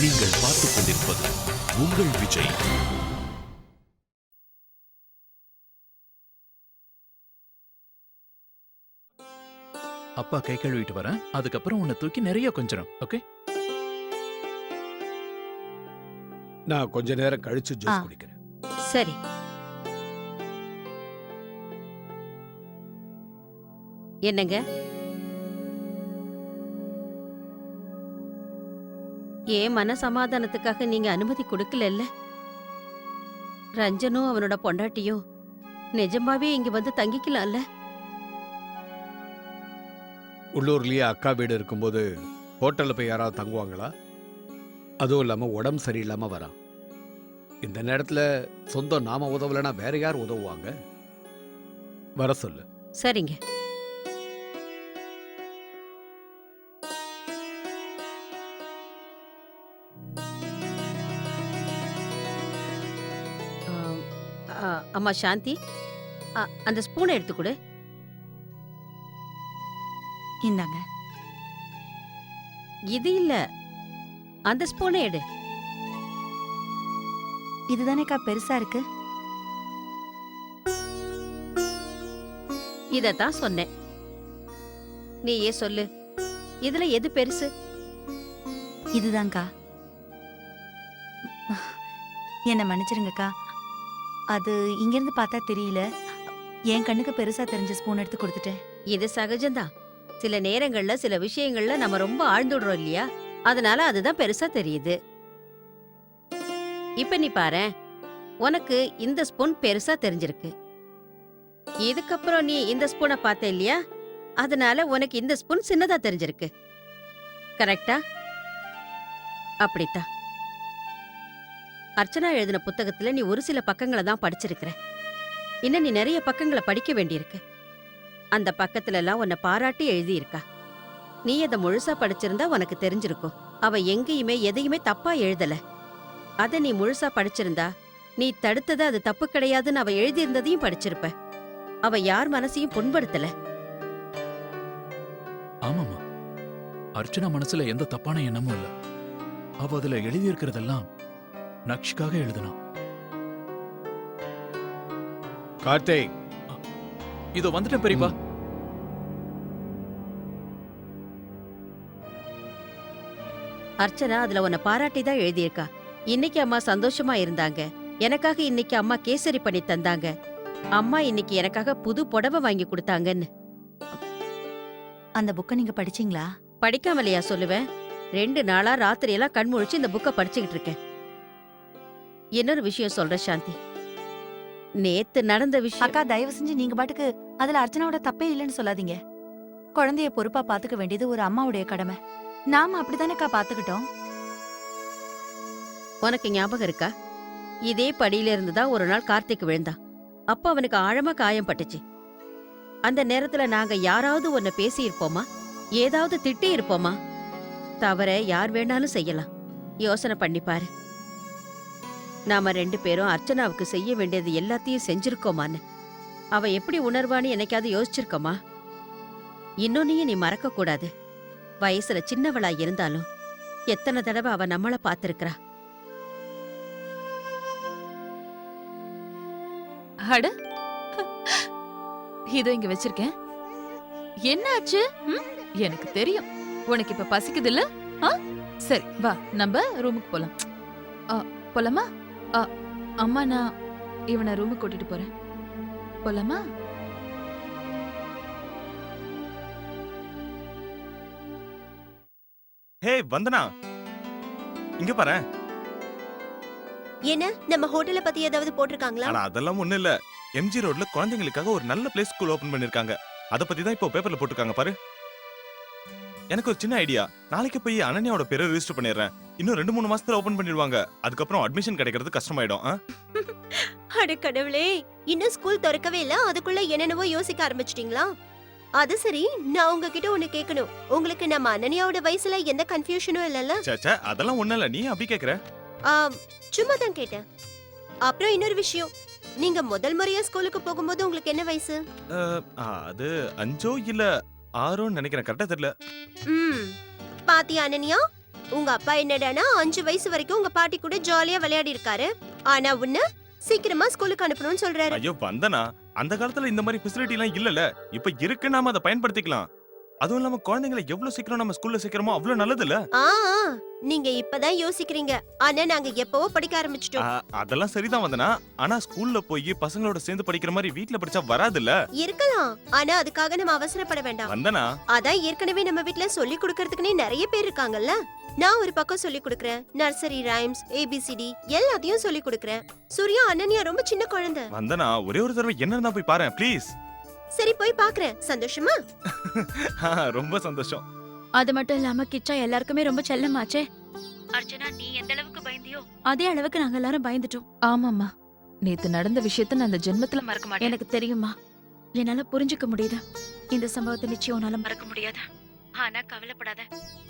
நீங்கள் பார்த்துக் கொண்டிருப்பது உங்கள் விஜய். அப்பா கை கழுவிட்டு வரேன். அதுக்கப்புறம் உன்னை தூக்கி நிறைய கொஞ்சம் ஓகே? நான் கொஞ்ச நேரம் கழிச்சு. ஜூஸ் குடிக்கிறேன். சரி. என்னங்க? ஏன் மன சமாதானத்துக்காக நீங்க அனுமதி கொடுக்கலல்ல? ரஞ்சனும் அவனோட பொண்டாட்டியும் நிஜமாவே இங்க வந்து தங்கிக்கலாம்ல? உள்ளூர்லயே அக்கா வீடு இருக்கும்போது ஹோட்டல்ல போய் யாராவது தங்குவாங்களா? அதுவும் இல்லாம உடம்பு சரியில்லாம வரான். இந்த நேரத்துல சொந்தம் நாம உதவலைன்னா வேற யார் உதவுவாங்க? வர சொல்லு. சரிங்க. அம்மா சாந்தி. அந்த ஸ்பூனை எடுத்து கொடு. இந்தாங்க. இது இல்ல. அந்த ஸ்பூனை எடு. இதுதானேக்கா பெருசா இருக்கு? இதத்தான் சொன்னேன். நீ ஏன் சொல்லு. இதுல எது பெருசு? இதுதான்க்கா. என்ன மன்னிச்சிருங்கக்கா. அது இங்கிருந்து பார்த்தா தெரியல. என் கண்ணுக்கு பெருசா தெரிஞ்ச ஸ்பூன் எடுத்து கொடுத்துட்டேன். இது சகஜம்தான். சில நேரங்கள்ல சில விஷயங்கள்ல நம்ம ரொம்ப ஆழ்ந்துடுறோம் இல்லையா? அதனால அதுதான் பெருசா தெரியுது. இப்ப நீ பாரு உனக்கு இந்த ஸ்பூன் பெருசா தெரிஞ்சிருக்கு. இதுக்கப்புறம் நீ இந்த ஸ்பூனை பார்த்த இல்லையா? அதனால உனக்கு இந்த ஸ்பூன் சின்னதா தெரிஞ்சிருக்கு. கரெக்டா அப்படித்தான். அர்ச்சனா எழுதின புத்தகத்துல நீ ஒரு சில பக்கங்களை தான் படிச்சிருக்கிற. இன்னும் நீ நிறைய பக்கங்களை படிக்க வேண்டியிருக்கு. அந்த பக்கத்துல எல்லாம் உன்னை பாராட்டி எழுதியிருக்கா. நீ அதை முழுசா படிச்சிருந்தா உனக்கு தெரிஞ்சிருக்கும். அவ எங்கேயுமே எதையுமே தப்பா எழுதல. அதை நீ முழுசா படிச்சிருந்தா நீ தடுத்தது அது தப்பு கிடையாதுன்னு அவ எழுதியிருந்ததையும் படிச்சிருப்ப. அவ யார் மனசையும் புண்படுத்தல. ஆமாமா அர்ச்சனா மனசுல எந்த தப்பான எண்ணமும் இல்ல. அவ அதுல எழுதியிருக்கிறதெல்லாம் இருக்கிறதெல்லாம் நக்ஷ்காக எழுதுனா கார்த்திக். இதோ வந்துட்டேன் பெரியப்பா. அர்ச்சனா அதுல உன்னை பாராட்டி தான் எழுதியிருக்கா. இன்னைக்கு அம்மா சந்தோஷமா இருந்தாங்க. எனக்காக இன்னைக்கு அம்மா கேசரி பண்ணி தந்தாங்க. அம்மா இன்னைக்கு எனக்காக புது புடவை வாங்கி கொடுத்தாங்கன்னு. அந்த புக்கை நீங்க படிச்சீங்களா? படிக்காமலையா சொல்லுவேன். ரெண்டு நாளா ராத்திரி எல்லாம் கண் முழிச்சு இந்த புக்க படிச்சுக்கிட்டு இருக்கேன். இன்னொரு விஷயம் சொல்றேன் சாந்தி. நேத்து நடந்த விஷயம் அக்கா தயவு செஞ்சு நீங்க பாட்டுக்கு அதுல அர்ச்சனாவோட தப்பே இல்லைன்னு சொல்லாதீங்க. குழந்தைய பொறுப்பா பாத்துக்க வேண்டியது ஒரு அம்மாவுடைய கடமை. நாம அப்படிதானேக்கா பாத்துக்கிட்டோம்? உனக்கு ஞாபகம் இருக்கா? இதே படியில இருந்து தான் ஒரு நாள் கார்த்திக் விழுந்தான். அப்ப அவனுக்கு ஆழமா காயம் பட்டுச்சு. அந்த நேரத்துல நாங்க யாராவது உன்னை பேசி இருப்போமா? ஏதாவது திட்டி இருப்போமா? தவற யார் வேணாலும் செய்யலாம். யோசனை பண்ணி பாரு. நாம ரெண்டு பேரும் அர்ச்சனாவுக்கு செய்ய வேண்டியது எல்லாத்தையும் செஞ்சிருக்கோமான்னு. அவ எப்படி உணர்வான்னு என்னைக்காவது யோசிச்சிருக்கோமா? இன்னொன்னையும் நீ மறக்க கூடாது. வயசுல சின்னவளா இருந்தாலும் எத்தனை தடவை அவ நம்மள பாத்திருக்கிறா அட! இதோ இங்க வச்சிருக்கேன். என்ன ஆச்சு எனக்கு தெரியும். உனக்கு இப்ப பசிக்குது இல்ல சரி வா நம்ம ரூமுக்கு போலாம். ஆ, போலாமா? அம்மா நான் இவனை ரூமுக்கு கூட்டிட்டு போறேன். போலாமா? ஹே வந்தனா? இங்க பாரு. என்ன? நம்ம ஹோட்டலை பத்தி ஏதாவது போட்டிருக்காங்களா? ஆனா அதெல்லாம் ஒண்ணு இல்ல. எம்ஜி ரோட்ல குழந்தைங்களுக்காக ஒரு நல்ல பிளே ஸ்கூல் ஓபன் பண்ணிருக்காங்க. அத பத்தி தான் இப்போ பேப்பர்ல போட்டிருக்காங்க பாரு. எனக்கு ஒரு சின்ன ஐடியா நாளைக்கு போய் அனன்யாவோட பேரை ரெஜிஸ்டர் பண்ணிடுறேன். இன்னும் ரெண்டு மூணு மாசத்துல ஓபன் பண்ணிடுவாங்க. அதுக்கப்புறம் அட்மிஷன் கிடைக்கிறது கஷ்டமாயிடும்? அட கடவுளே இன்னும் ஸ்கூல் திறக்கவே இல்ல அதுக்குள்ள என்னென்னவோ யோசிக்க ஆரம்பிச்சிட்டீங்களா? அது சரி நான் உங்ககிட்ட ஒண்ணு கேட்கணும். உங்களுக்கு நம்ம அனன்யாவோட வயசுல எந்த கன்ஃபியூஷனும் இல்லல்ல? ச்சே ச்சே அதெல்லாம் ஒண்ணு இல்ல. நீ அப்படி கேக்குற சும்மா தான் கேட்டேன். அப்புறம் இன்னொரு விஷயம். நீங்க முதல் முறையா ஸ்கூலுக்கு போகும்போது உங்களுக்கு என்ன வயசு? அது அஞ்சோ இல்ல ஆறோன்னு நினைக்கிறேன். கரெக்டா தெரியல. ம் பாத்தியா அனன்யா? உங்க அப்பா என்னடானா அஞ்சு வயசு வரைக்கும் உங்க பாட்டி கூட ஜாலியா விளையாடி இருக்காரு ஆனா உன்ன சீக்கிரமா ஸ்கூலுக்கு அனுப்பணும்னு சொல்றாரு. ஐயோ வந்தனா? அந்த காலத்துல இந்த மாதிரி ஃபெசிலிட்டி எல்லாம் இல்லல இப்ப இருக்கு நாம அதை பயன்படுத்திக்கலாம். அதுவும் இல்லாம குழந்தைங்களை எவ்வளவு சீக்கிரம் நம்ம ஸ்கூல்ல சேர்க்கிறோமோ அவ்வளவு நல்லது இல்ல நீங்க இப்பதான் யோசிக்கிறீங்க. ஆனா நாங்க எப்பவோ படிக்க ஆரம்பிச்சிட்டோம். அதெல்லாம் சரிதான் வந்தனா. ஆனா ஸ்கூல்ல போய் பசங்களோட சேர்ந்து படிக்கிற மாதிரி வீட்ல படிச்சா வராதுல்ல? இருக்கலாம். ஆனா அதுக்காக நம்ம அவசரப்பட வேண்டாம். வந்தனா? அதான் ஏற்கனவே நம்ம வீட்ல சொல்லி கொடுக்கறதுக்குனே நிறைய பேர் இருக்காங்கல்ல? நான் ஒரு பக்கம் சொல்லி கொடுக்கறேன். நர்சரி ரைம்ஸ் ஏபிசிடி எல்லாத்தையும் சொல்லி கொடுக்கறேன். சூர்யா அனன்யா ரொம்ப சின்ன குழந்தை. வந்தனா ஒரே ஒரு தடவை என்ன இருந்தா போய் பாரு ப்ளீஸ் சரி போய் பாக்குறேன். சந்தோஷமா? ரொம்ப சந்தோஷம். அது மட்டும் இல்லாம கிச்சா எல்லாருக்குமே ரொம்ப செல்லமாச்சே. அர்ச்சனா நீ எந்த அளவுக்கு பயந்தியோ? அதே அளவுக்கு நாங்க எல்லாரும் பயந்துட்டோம். ஆமாம்மா. நேத்து நடந்த விஷயத்த நான் அந்த ஜென்மத்துல மறக்க மாட்டேன். எனக்கு தெரியுமா என்னால புரிஞ்சுக்க முடியுது. இந்த சம்பவத்தை நிச்சயம் உன்னால மறக்க முடியாது. ஆனா கவலைப்படாத.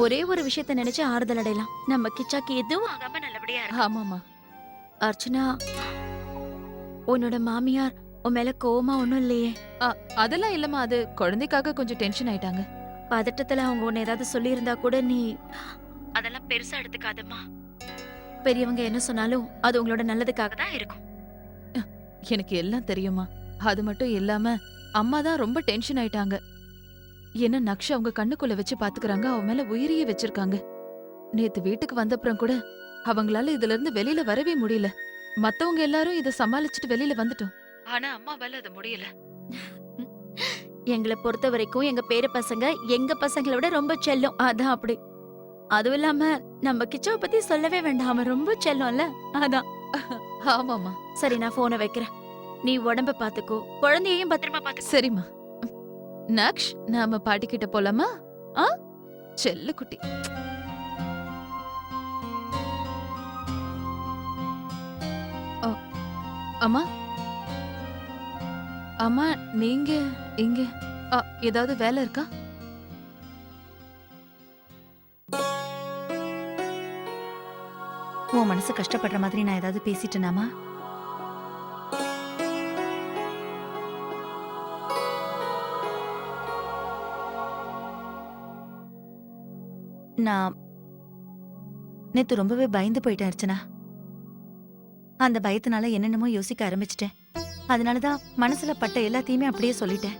ஒரே ஒரு விஷயத்த நினைச்சு ஆறுதல் அடையலாம். நம்ம கிச்சாக்கு எதுவும் ஆகாம நல்லபடியா இருக்கு ஆமாம்மா. அர்ச்சனா உன்னோட மாமியார் உன் மேல கோவமா ஒண்ணும் இல்லையே. அதெல்லாம் இல்லம்மா. அது குழந்தைக்காக கொஞ்சம் டென்ஷன் ஆயிட்டாங்க. பதட்டத்துல அவங்க உன்னை ஏதாவது சொல்லியிருந்தா கூட நீ அதெல்லாம் பெருசா எடுத்துக்காதம்மா. பெரியவங்க என்ன சொன்னாலும் அது உங்களோட நல்லதுக்காக தான் இருக்கும். எனக்கு எல்லாம் தெரியுமா அது மட்டும் இல்லாம அம்மா தான் ரொம்ப டென்ஷன் ஆயிட்டாங்க. என்ன நக்ஷ அவங்க கண்ணுக்குள்ள வச்சு பாத்துக்கறாங்க அவ மேல உயிரியே வச்சிருக்காங்க. நேத்து வீட்டுக்கு வந்தப்புறம் கூட அவங்களால இதுல இருந்து வெளியில வரவே முடியல. மத்தவங்க எல்லாரும் இத சமாளிச்சுட்டு வெளியில வந்துட்டோம். ஆனா அம்மாவால அது முடியல. எங்களை பொறுத்த வரைக்கும் எங்க பேர பசங்க எங்க பசங்களை விட ரொம்ப செல்லம். அதான் அப்படி. அதுவும் இல்லாம நம்ம கிச்சாவை பத்தி சொல்லவே வேண்டாம். அவன் ரொம்ப செல்லம்ல. அதான். ஆமாமா சரி நான் போனை வைக்கிறேன். நீ உடம்ப பாத்துக்கோ. குழந்தையையும் பத்திரமா பாத்துக்கோ. சரிம்மா. நக்ஷ் நாம பாட்டி கிட்ட போலாமா? ஆ? செல்ல குட்டி அம்மா? அம்மா நீங்க இங்க ஏதாவது வேலை இருக்கா? உன் மனசு கஷ்டப்படுற மாதிரி நான் ஏதாவது பேசிட்டேனாமா? நான் நேத்து ரொம்பவே பயந்து போயிட்டேன் அர்ச்சனா. அந்த பயத்தினால என்னென்னமோ யோசிக்க ஆரம்பிச்சிட்டேன். அதனாலதான் மனசுல பட்ட எல்லாத்தையுமே அப்படியே சொல்லிட்டேன்.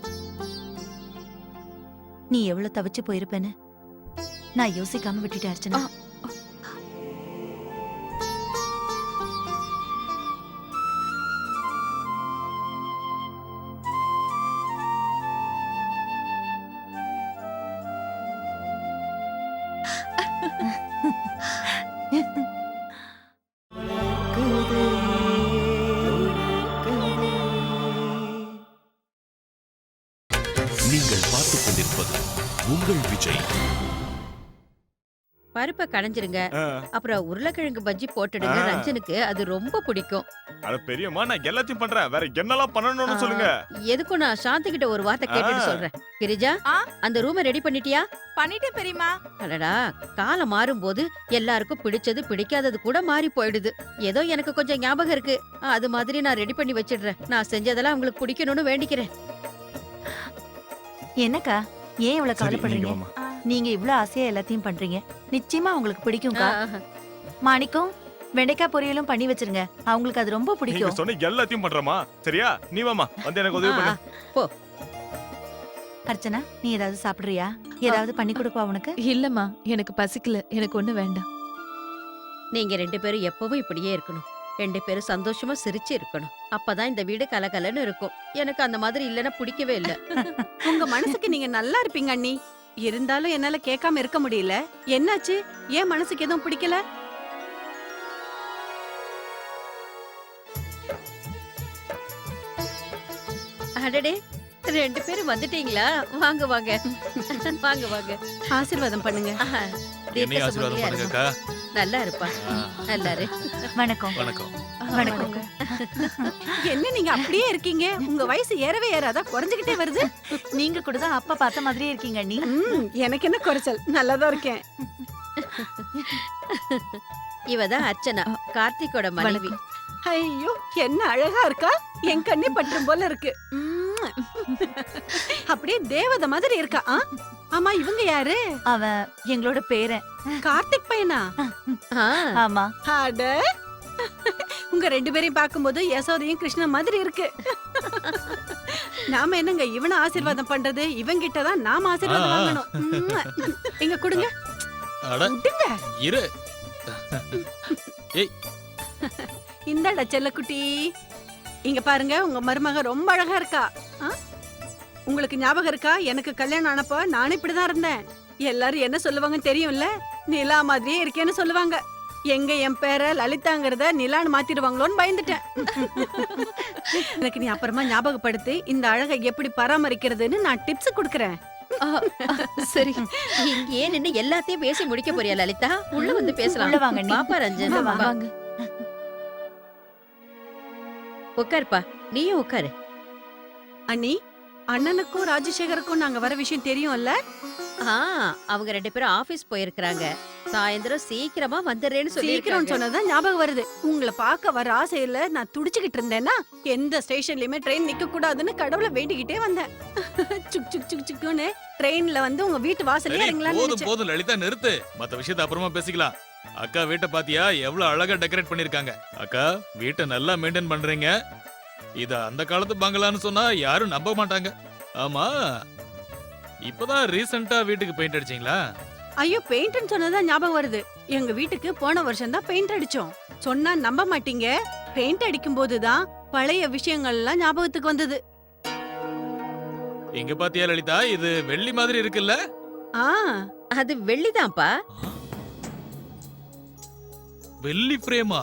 நீ எவ்வளவு தவிச்சு போயிருப்பேன்னு நான் யோசிக்காம விட்டுட்டேன் அர்ச்சனா. பருப்பை கடைஞ்சிருங்க. அப்புறம் உருளைக்கிழங்கு பஜ்ஜி போட்டுடுங்க. ரஞ்சனுக்கு. அது ரொம்ப பிடிக்கும். அட பெரியம்மா நான் எல்லாத்தையும் பண்றேன். வேற என்னெல்லாம் பண்ணணும்னு. சொல்லுங்க. எதுக்கும் நான் சாந்தி கிட்ட ஒரு வார்த்தை கேட்டுட்டு ஆ. சொல்றேன். கிரிஜா? அந்த ரூமை ரெடி பண்ணிட்டியா? பண்ணிட்டேன் பெரியமா அடடா காலம் மாறும்போது எல்லாருக்கும் பிடிச்சது பிடிக்காதது கூட மாறி போயிடுது. ஏதோ எனக்கு கொஞ்சம் ஞாபகம் இருக்கு. அது மாதிரி நான் ரெடி பண்ணி வச்சிடுறேன். நான் செஞ்சதெல்லாம் உங்களுக்கு பிடிக்கணும்னு வேண்டிக்கிறேன். என்னக்கா? ஏன் இவ்வளவு கவலைப்படுறீங்க. நீங்க இவ்ளோ ஆசையா எல்லாத்தையும் பண்றீங்க. நிச்சயமா உங்களுக்கு பிடிக்கும்க்கா. ஆஹா. மாணிக்கம் வெண்டைக்காய் பொரியலும் பண்ணி வச்சிருங்க. அவங்களுக்கு அது ரொம்ப நீங்க பிடிக்கும். சொன்ன எல்லாத்தையும் பண்றமா சரியா? நீ வாமா வந்து எனக்கு உதவி பண்ணு. அர்ச்சனா நீ ஏதாவது சாப்பிடுறியா? ஏதாவது பண்ணி கொடுப்பா உனக்கு? இல்லம்மா. எனக்கு பசிக்கல. எனக்கு ஒண்ணு வேண்டாம். நீங்க ரெண்டு பேரும் எப்பவும் இப்படியே இருக்கணும். ரெண்டு பேரும் சந்தோஷமா சிரிச்சு இருக்கணும். அப்பதான் இந்த வீடு கலகலன்னு இருக்கும். எனக்கு அந்த மாதிரி இல்லைன்னா பிடிக்கவே இல்ல. உங்க மனசுக்கு நீங்க நல்லா இருப்பீங்க அண்ணி. இருந்தாலும் என்னால கேட்காம இருக்க முடியல. என்னாச்சு? ஏன் மனசுக்கு எதுவும் பிடிக்கல? அடடே ரெண்டு பேரும் வந்துட்டீங்களா? வாங்க வாங்க. வாங்க வாங்க. ஆசீர்வாதம் பண்ணுங்க. நல்லா இருப்பா. நல்லா இரு. வணக்கம். வணக்கம். வணக்கம் என்ன நீங்க அப்படியே இருக்கீங்க? உங்க வயசு ஏறவே ஏறாதா? குறைஞ்சுகிட்டே வருது? நீங்க கூட தான் அப்பா பார்த்த மாதிரியே இருக்கீங்க ம், எனக்கு என்ன குறைச்சல்? நல்லாதான் இருக்கேன். இவதான் அர்ச்சனா கார்த்திகோட மனைவி. ஐயோ என்ன அழகா இருக்கா? என் கண்ணே பற்றும் போல இருக்கு. அப்படியே தேவதை மாதிரி இருக்கா? ஆ? ஆமா இவங்க யாரு? அவன் எங்களோட பேரன். கார்த்திக் பையனா? ஆமா. அட. உங்க ரெண்டு பேரையும் பார்க்கும்போது யசோதையும் கிருஷ்ணன் மாதிரி இருக்கு. நாம என்னங்க இவனை ஆசீர்வாதம் பண்றது? இவங்கிட்ட தான் நாம ஆசீர்வாதம். வாங்கணும். உம்மா. இங்க கொடுங்க. அட. விடுங்க இரு. இந்தாடா செல்லக்குட்டி. இங்க பாருங்க உங்க மருமக ரொம்ப அழகா இருக்கா. ஆ? உங்களுக்கு ஞாபகம் இருக்கா? எனக்கு கல்யாணம் ஆனப்ப நானும் இப்படிதான் இருந்தேன். எல்லாரும் என்ன சொல்லுவாங்கன்னு தெரியும்ல? நிலா மாதிரியே இருக்கேன்னு சொல்லுவாங்க. எங்க என் பேரை லலிதாங்கிறத நிலான்னு மாத்திடுவாங்களோன்னு பயந்துட்டேன். எனக்கு நீ அப்புறமா ஞாபகப்படுத்தி இந்த அழகை எப்படி பராமரிக்கிறதுன்னு நான் டிப்ஸ் கொடுக்கறேன். சரி. இங்கேயே நின்னு எல்லாத்தையும் பேசி முடிக்க போறியா லலிதா? உள்ள வந்து பேசலாம். உள்ள வாங்க நீ. பாப்பா ரஞ்சன். வாங்க. உட்காருப்பா நீயும் உட்காரு அண்ணி அண்ணனுக்கும் ராஜசேகருக்கும் நாங்க வர விஷயம் தெரியும்ல? ஆ அவங்க ரெண்டு பேரும் ஆபீஸ் போயிருக்காங்க சாயந்தரம் சீக்கிரமா வந்துடுறேன்னு சொல்லி சீக்கிரம் சொன்னதான் ஞாபகம் வருது. உங்களை பார்க்க வர ஆசையில நான் துடிச்சுக்கிட்டு இருந்தேன்னா எந்த ஸ்டேஷன்லயுமே ட்ரெயின் நிக்க கூடாதுன்னு கடவுளை வேண்டிக்கிட்டே வந்தேன். சுக் சுக் சுக் சுக்குன்னு ட்ரெயின்ல வந்து உங்க வீட்டு வாசல்லே சரி, இறங்கலாம்னு போதும் போதும் லலிதா நிறுத்து. மத்த விஷயத்த அப்புறமா பேசிக்கலாம். அக்கா வீட்டை பாத்தியா? எவ்வளவு அழகா டெக்கரேட் பண்ணிருக்காங்க அக்கா வீட்டை நல்லா மெயின்டைன் பண்றீங்க. இத அந்த காலத்து பங்களான்னு சொன்னா யாரும் நம்ப மாட்டாங்க. ஆமா இப்பதான் ரீசெண்டா வீட்டுக்கு பெயிண்ட் அடிச்சீங்களா? ஐயோ பெயிண்ட்னு சொன்னதான் ஞாபகம் வருது. எங்க வீட்டுக்கு போன வருஷம் தான் பெயிண்ட் அடிச்சோம். சொன்னா நம்ப மாட்டீங்க. பெயிண்ட் அடிக்கும் போதுதான் பழைய விஷயங்கள் எல்லாம் ஞாபகத்துக்கு வந்தது. இங்க பாத்தியா லலிதா? இது வெள்ளி மாதிரி இருக்குல்ல? ஆ அது வெள்ளிதான்ப்பா. வெள்ளி ஃப்ரேமா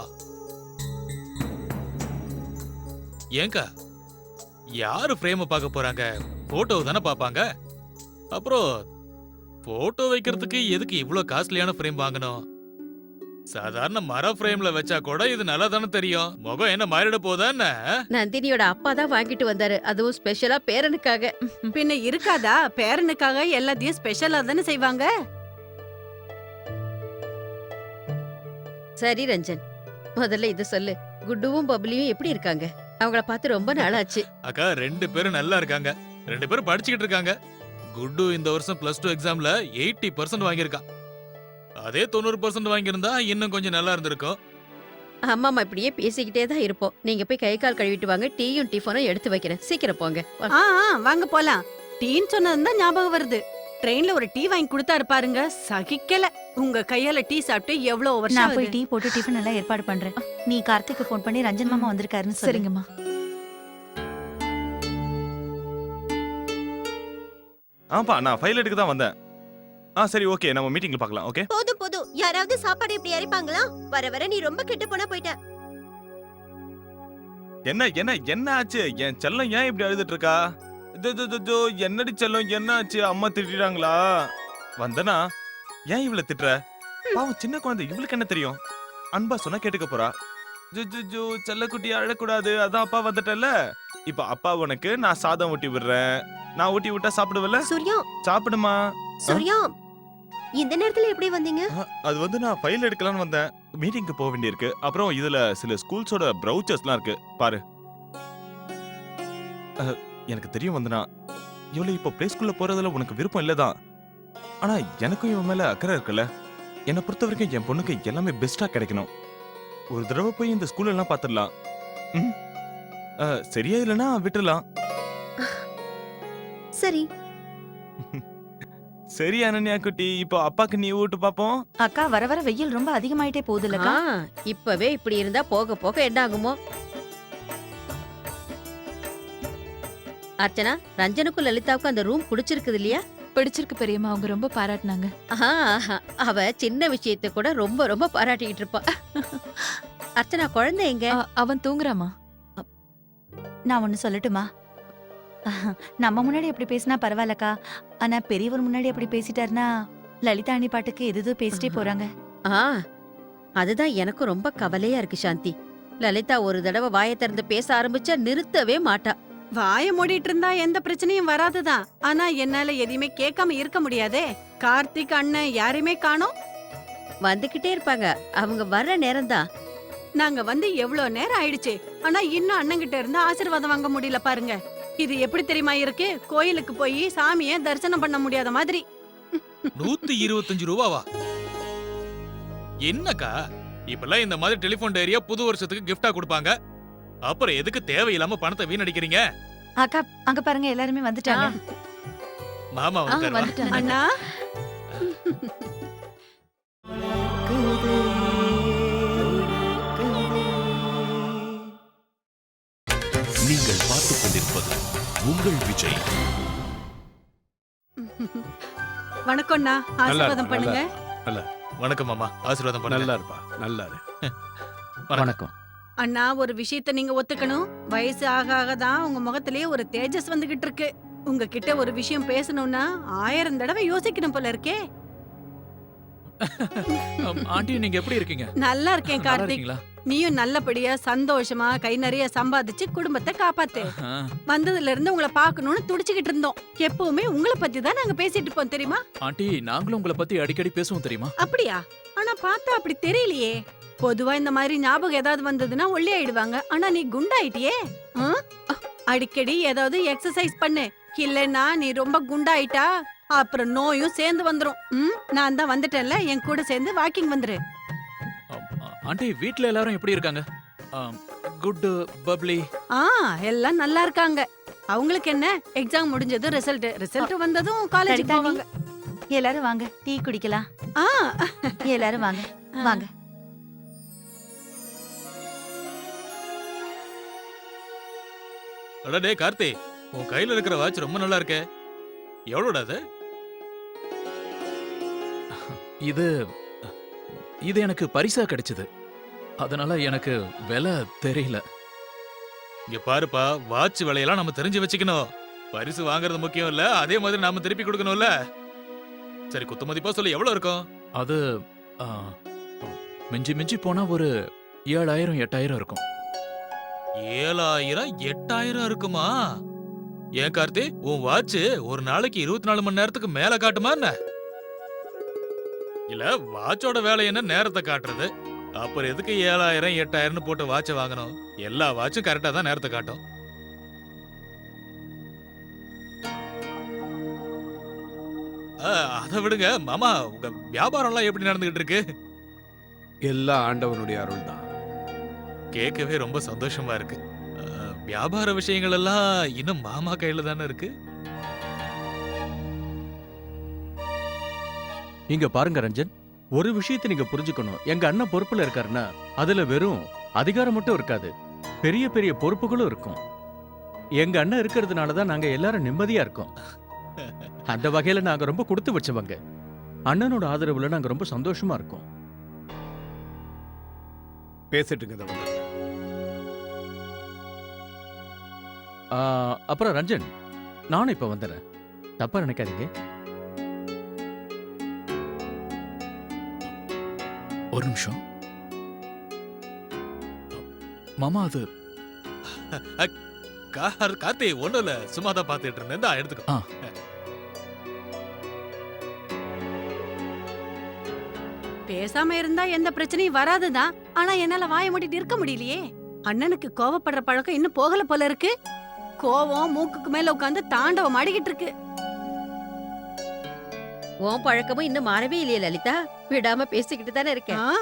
ஏங்கா யாரு ஃப்ரேம பார்க்க போறாங்க? போட்டோ தானே பாப்பாங்க அப்புறம் போட்டோ வைக்கிறதுக்கு எதுக்கு இவ்ளோ காஸ்ட்லியான ஃப்ரேம் வாங்கணும்? சாதாரண மர ஃப்ரேம்ல வச்சா கூட இது நல்லா தானே தெரியும். முகம் என்ன மாறிட போதா என்ன? நந்தினியோட அப்பா தான் வாங்கிட்டு வந்தாரு. அதுவும் ஸ்பெஷலா பேரனுக்காக. பின்ன இருக்காதா? பேரனுக்காக எல்லாத்தையும் ஸ்பெஷலா தானே செய்வாங்க? சரி ரஞ்சன். முதல்ல இது சொல்லு. குட்டுவும் பப்ளியும் எப்படி இருக்காங்க? அவங்கள பார்த்து ரொம்ப நாளாச்சு. அக்கா ரெண்டு பேரும் நல்லா இருக்காங்க. ரெண்டு பேரும் படிச்சுக்கிட்டு இருக்காங்க. குட்டு இந்த வருஷம் பிளஸ் டூ எக்ஸாம்ல எயிட்டி பர்சன்ட் வாங்கியிருக்கான் அதே தொண்ணூறு பர்சன்ட் வாங்கியிருந்தா இன்னும் கொஞ்சம் நல்லா இருந்திருக்கும். அம்மா அம்மா இப்படியே பேசிக்கிட்டே தான் இருப்போம். நீங்க போய் கை கால் கழுவிட்டு வாங்க டீயும் டிஃபனும் எடுத்து வைக்கிறேன். சீக்கிரம் போங்க. ஆ ஆ, வாங்க போலாம். டீன்னு சொன்னதுதான் ஞாபகம் வருது. ட்ரெயின்ல ஒரு டீ வாங்கி கொடுத்தாரு பாருங்க சகிக்கல. உங்க கையால டீ சாப்பிட்டு எவ்வளவு வருஷம் நான் போய் ஆகுது? டீ போட்டு டிஃபன் எல்லாம் ஏற்பாடு பண்றேன். நீ கார்த்திக்கு ஃபோன் பண்ணி ரஞ்சன் மாமா வந்திருக்காருன்னு சரி சரிங்கம்மா. ஆப்பா நான் ஃபைல் எடுக்க தான் வந்தேன். ஆ சரி ஓகே நம்ம மீட்டிங்ல பார்க்கலாம் ஓகே போதும் போதும். யாராவது சாப்பாடு இப்படி அரைப்பாங்களா? வர வர நீ ரொம்ப கெட்டு போனா போயிட்ட. என்ன என்ன என்ன ஆச்சு? என் செல்லம் ஏன் இப்படி அழுதுட்டு இருக்கா? ஜோ, ஜோ, ஜோ, ஜோ, என்னடி செல்லம் என்ன ஆச்சு? அம்மா திட்டிட்டாங்களா? வந்தனா ஏன் இவள திட்டுற? பாவம் சின்ன குழந்தை இவளுக்கு என்ன தெரியும்? அன்பா சொன்னா கேட்டுக்க போறா. ஜோ, ஜோ, ஜோ, செல்லக்குட்டி அழக்கூடாது. அதான் அப்பா வந்துட்டல இப்ப அப்பா உனக்கு நான் சாதம் ஊட்டி விடுறேன். நான் ஊட்டி விட்டா சாப்பிடுவல சூர்யா. சாப்பிடுமா? சூர்யா இந்த நேரத்துல எப்படி வந்தீங்க? அது வந்து நான் ஃபைல் எடுக்கலாம்னு வந்தேன். மீட்டிங்க்கு போக வேண்டியிருக்கு. அப்புறம் இதுல சில ஸ்கூல்ஸோட ப்ரௌச்சர்ஸ்லாம் இருக்கு. பாரு. அஹ், எனக்கு தெரியும் வந்தனா. இவ்வளவு இப்போ பிளே ஸ்கூல்ல போறதுல உனக்கு விருப்பம் இல்லதான். ஆனா எனக்கும் இவன் மேல அக்கறை இருக்குல்ல. என்னை பொறுத்த வரைக்கும் என் பொண்ணுக்கு எல்லாமே பெஸ்டா கிடைக்கணும். ஒரு தடவை போய் இந்த ஸ்கூல் எல்லாம் பாத்துடலாம் ம்? அஹ், சரியா இல்லைன்னா விட்டுடலாம். சரி. சரி அனன்யா குட்டி இப்போ அப்பாக்கு நீ ஊட்டு பாப்போம். அக்கா வர வர வெயில் ரொம்ப அதிகமாயிட்டே போகுது இல்லக்கா ஆ, இப்பவே இப்படி இருந்தா போக போக என்ன ஆகுமோ? அர்ச்சனா ரஞ்சனுக்கும் லலிதாவுக்கும் அந்த ரூம் பிடிச்சிருக்குது இல்லையா? பிடிச்சிருக்கு பெரியம்மா அவங்க ரொம்ப பாராட்டினாங்க. ஆஹா, ஆஹா. அவ சின்ன விஷயத்தை கூட ரொம்ப ரொம்ப பாராட்டிக்கிட்டு இருப்பா. அர்ச்சனா குழந்தை எங்க? அவன் தூங்குறாமா நான் ஒண்ணு சொல்லட்டுமா? நம்ம முன்னாடி எப்படி பேசினா பரவாயில்லக்கா. ஆனா பெரியவர் முன்னாடி அப்படி பேசிட்டாருன்னா லலிதா அண்ணி பாட்டுக்கு எது பேசிட்டே போறாங்க. ஆ அதுதான் எனக்கும் ரொம்ப கவலையா இருக்கு சாந்தி. லலிதா ஒரு தடவை வாயை திறந்து பேச ஆரம்பிச்சா நிறுத்தவே மாட்டா. வாய மூடிட்டு இருந்தா எந்த பிரச்சனையும் வராதுதான். ஆனா என்னால எதையுமே கேட்காம இருக்க முடியாதே. கார்த்திக் அண்ணன் யாரையுமே காணோம்? வந்துகிட்டே இருப்பாங்க. அவங்க வர்ற நேரம்தான். நாங்க வந்து எவ்வளவு நேரம் ஆயிடுச்சு. ஆனா இன்னும் அண்ணன்கிட்ட இருந்து ஆசீர்வாதம் வாங்க முடியல பாருங்க. இது எப்படி தெரியுமா இருக்கு? கோயிலுக்கு போய் சாமிய தரிசனம் பண்ண முடியாத மாதிரி. நூத்தி இருபத்தஞ்சு ரூபாவா? என்னக்கா? இப்பெல்லாம் இந்த மாதிரி டெலிபோன் டைரியா புது வருஷத்துக்கு gift-ஆ கொடுப்பாங்க. அப்புறம் எதுக்கு தேவையில்லாம பணத்தை வீணடிக்கிறீங்க? அக்கா அங்க பாருங்க எல்லாருமே வந்துட்டாங்க. மாமா. வந்துட்டாங்க. அண்ணா. உங்கள் விஜய். வணக்கம்ண்ணா. ஆசீர்வாதம் நல்லா பண்ணுங்க வணக்கம் மாமா ஆசீர்வாதம் பண்ணுங்க. நல்லா இருப்பா நல்லா இரு வணக்கம். அண்ணா ஒரு விஷயத்த நீங்க ஒத்துக்கணும். வயசு ஆக ஆக தான் உங்க முகத்திலேயே ஒரு தேஜஸ் வந்துகிட்டு இருக்கு. உங்ககிட்ட ஒரு விஷயம் பேசணும்னா ஆயிரம் தடவை யோசிக்கணும் போல இருக்கே. ஆண்டி நீங்க எப்படி இருக்கீங்க? நல்லா இருக்கேன் கார்த்திக். நீயும் நல்லபடியா சந்தோஷமா கை நிறைய சம்பாதிச்சு குடும்பத்தை காப்பாத்து. வந்ததுல இருந்து உங்களை பார்க்கணும்னு துடிச்சுக்கிட்டு இருந்தோம். எப்பவுமே உங்களை பத்தி தான் நாங்க பேசிட்டு இருப்போம் தெரியுமா? ஆண்டி நாங்களும் உங்களை பத்தி அடிக்கடி பேசுவோம் தெரியுமா? அப்படியா? ஆனா பார்த்தா அப்படி தெரியலையே. பொதுவா இந்த மாதிரி ஞாபகம் ஏதாவது வந்ததுன்னா ஒல்லி ஆயிடுவாங்க. ஆனா நீ குண்டாயிட்டியே? அடிக்கடி ஏதாவது எக்ஸசைஸ் பண்ணு. இல்லைன்னா நீ ரொம்ப குண்டாயிட்டா அப்புறம் நோயும் சேர்ந்து வந்துரும். ம் நான் தான் வந்துட்டேன்ல என் கூட சேர்ந்து வாக்கிங் வந்துரு. ஆண்டி வீட்ல எல்லாரும் எப்படி இருக்காங்க? குட் பப்ளி ஆ எல்லாம் நல்லா இருக்காங்க. அவங்களுக்கு என்ன? எக்ஸாம் முடிஞ்சதும் ரிசல்ட் ரிசல்ட் வந்ததும் காலேஜ்? போவாங்க. எல்லாரும் வாங்க டீ குடிக்கலாம். ஆ. எல்லாரும் வாங்க வாங்க. அடடே கார்த்தி உன் கையில இருக்கிற வாட்ச் ரொம்ப நல்லா இருக்கே. எவ்வளோடா அது? இது இது எனக்கு பரிசா கிடைச்சது. அதனால எனக்கு விலை தெரியல. இங்க பாருப்பா வாட்ச் விலையெல்லாம் நம்ம தெரிஞ்சு வச்சுக்கணும். பரிசு வாங்குறது முக்கியம் இல்ல அதே மாதிரி நாம திருப்பி கொடுக்கணும்ல. சரி குத்து மதிப்பா சொல்லு எவ்வளவு இருக்கும்? அது ஆ, மிஞ்சி மிஞ்சி போனா ஒரு ஏழாயிரம் எட்டாயிரம் இருக்கும். ஏழாயிரம் எட்டாயிரம் இருக்குமா? ஏன் கார்த்தி உன் வாட்ச் ஒரு நாளைக்கு இருபத்தி நாலு மணி நேரத்துக்கு மேல காட்டுமா என்ன? இல்ல வாட்சோட வேலை என்ன நேரத்தை காட்டுறது? அப்புறம் எதுக்கு ஏழாயிரம் எட்டாயிரம்னு போட்டு வாட்சை வாங்கணும்? எல்லா வாட்சும் கரெக்டா தான் நேரத்தை காட்டும். ஆ, அதை விடுங்க. மாமா உங்க வியாபாரம்லாம் எப்படி நடந்துகிட்டு இருக்கு? எல்லாம் ஆண்டவனுடைய அருள் தான் கேட்கவே ரொம்ப சந்தோஷமா இருக்கு. அஹ், வியாபார விஷயங்கள் எல்லாம் இன்னும் மாமா கையில தானே இருக்கு? இங்க பாருங்க ரஞ்சன். ஒரு விஷயத்தை நீங்க புரிஞ்சுக்கணும். எங்க அண்ணன் பொறுப்புல இருக்காருன்னா அதுல வெறும் அதிகாரம் மட்டும் இருக்காது. பெரிய பெரிய பொறுப்புகளும் இருக்கும். எங்க அண்ணன் இருக்கிறதுனால தான் நாங்க எல்லாரும் நிம்மதியா இருக்கோம். அந்த வகையில நாங்க ரொம்ப கொடுத்து வச்சவங்க. அண்ணனோட ஆதரவுல நாங்க ரொம்ப சந்தோஷமா இருக்கோம். பேசிட்டுங்க அப்புறம் ரஞ்சன் நானும் இப்ப வந்துடுறேன் தப்பா நினைக்காதீங்க. ஒரு நிமிஷம். மாமா அது கார் கார்த்தி ஒண்ணும் இல்ல சும்மா தான் பாத்துட்டு இருந்தேன். இந்தா, எடுத்துக்கோ. பேசாம இருந்தா எந்த பிரச்சனையும் வராதுதான். ஆனா என்னால வாய மூடிட்டு இருக்க முடியலையே. அண்ணனுக்கு கோவப்படுற பழக்கம் இன்னும் போகல போல இருக்கு. கோவம் மூக்குக்கு மேல உட்காந்து தாண்டவம் ஆடிக்கிட்டு இருக்கு. உன் பழக்கமும் இன்னும் மாறவே இல்லையே லலிதா. விடாம பேசிக்கிட்டு தானே இருக்கேன். ஆ,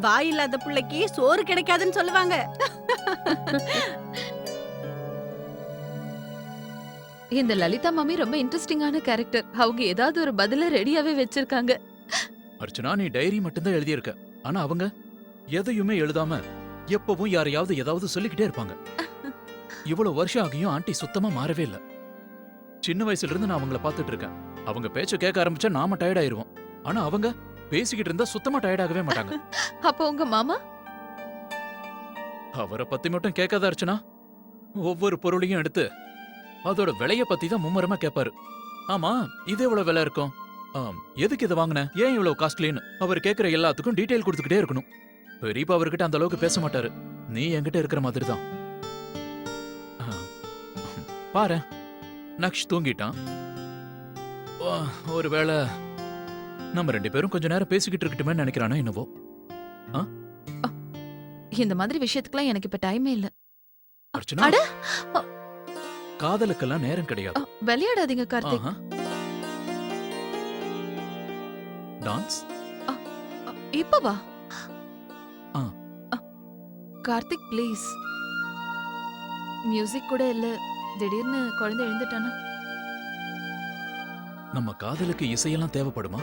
வாய் இல்லாத பிள்ளைக்கு சோறு கிடைக்காதுன்னு சொல்லுவாங்க. இந்த லலிதா மாமி ரொம்ப இன்ட்ரெஸ்டிங்கான கேரக்டர் அவங்க ஏதாவது ஒரு பதில ரெடியாவே வச்சிருக்காங்க. அர்ச்சனா நீ டைரி மட்டும்தான் எழுதியிருக்க. ஆனா அவங்க எதையுமே எழுதாம எப்பவும் யாரையாவது ஏதாவது சொல்லிக்கிட்டே இருப்பாங்க. இவ்வளவு வருஷம் ஆகியும் ஆண்டி சுத்தமா மாறவே இல்ல. சின்ன வயசுல இருந்து நான் அவங்கள பார்த்துட்டு இருக்கேன். அவங்க பேச்ச கேட்க ஆரம்பிச்சா நாம டயர்ட் ஆயிருவோம். ஆனா அவங்க பேசிக்கிட்டு இருந்தா சுத்தமா டயர்ட் ஆகவே மாட்டாங்க. அப்போ உங்க மாமா? அவரை பத்தி மட்டும் கேட்காத அர்ச்சனா ஒவ்வொரு பொருளையும் எடுத்து அதோட விலைய பத்தி தான் மும்முரமா கேட்பாரு. ஆமா இது எவ்வளவு விலை இருக்கும்? ஆம், எதுக்கு இதை வாங்கின? ஏன் இவ்வளவு காஸ்ட்லின்னு அவர் கேட்கிற எல்லாத்துக்கும் டீடைல் கொடுத்துக்கிட்டே இருக்கணும். பெரியப்பா அவர்கிட்ட அந்த அளவுக்கு பேச மாட்டாரு. நீ என்கிட்ட இருக்கிற மாதிரி தான் பாரு நக்ஷ் தூங்கிட்டான். ஒருவேளை நம்ம ரெண்டு பேரும் கொஞ்ச நேரம் பேசிக்கிட்டு இருக்கட்டுமே நினைக்கிறானோ என்னவோ? இந்த மாதிரி விஷயத்துக்குலாம் எனக்கு இப்ப டைமே இல்ல. அர்ச்சனா? அட! காதலுக்கெல்லாம் நேரம் கிடையாது. விளையாடாதீங்க கார்த்திக். டான்ஸ்? இப்ப வா. கார்த்திக் ப்ளீஸ். மியூசிக் கூட இல்ல. திடீர்னு குழந்தை எழுந்துட்டானா? நம்ம காதலுக்கு இசையெல்லாம் தேவைப்படுமா?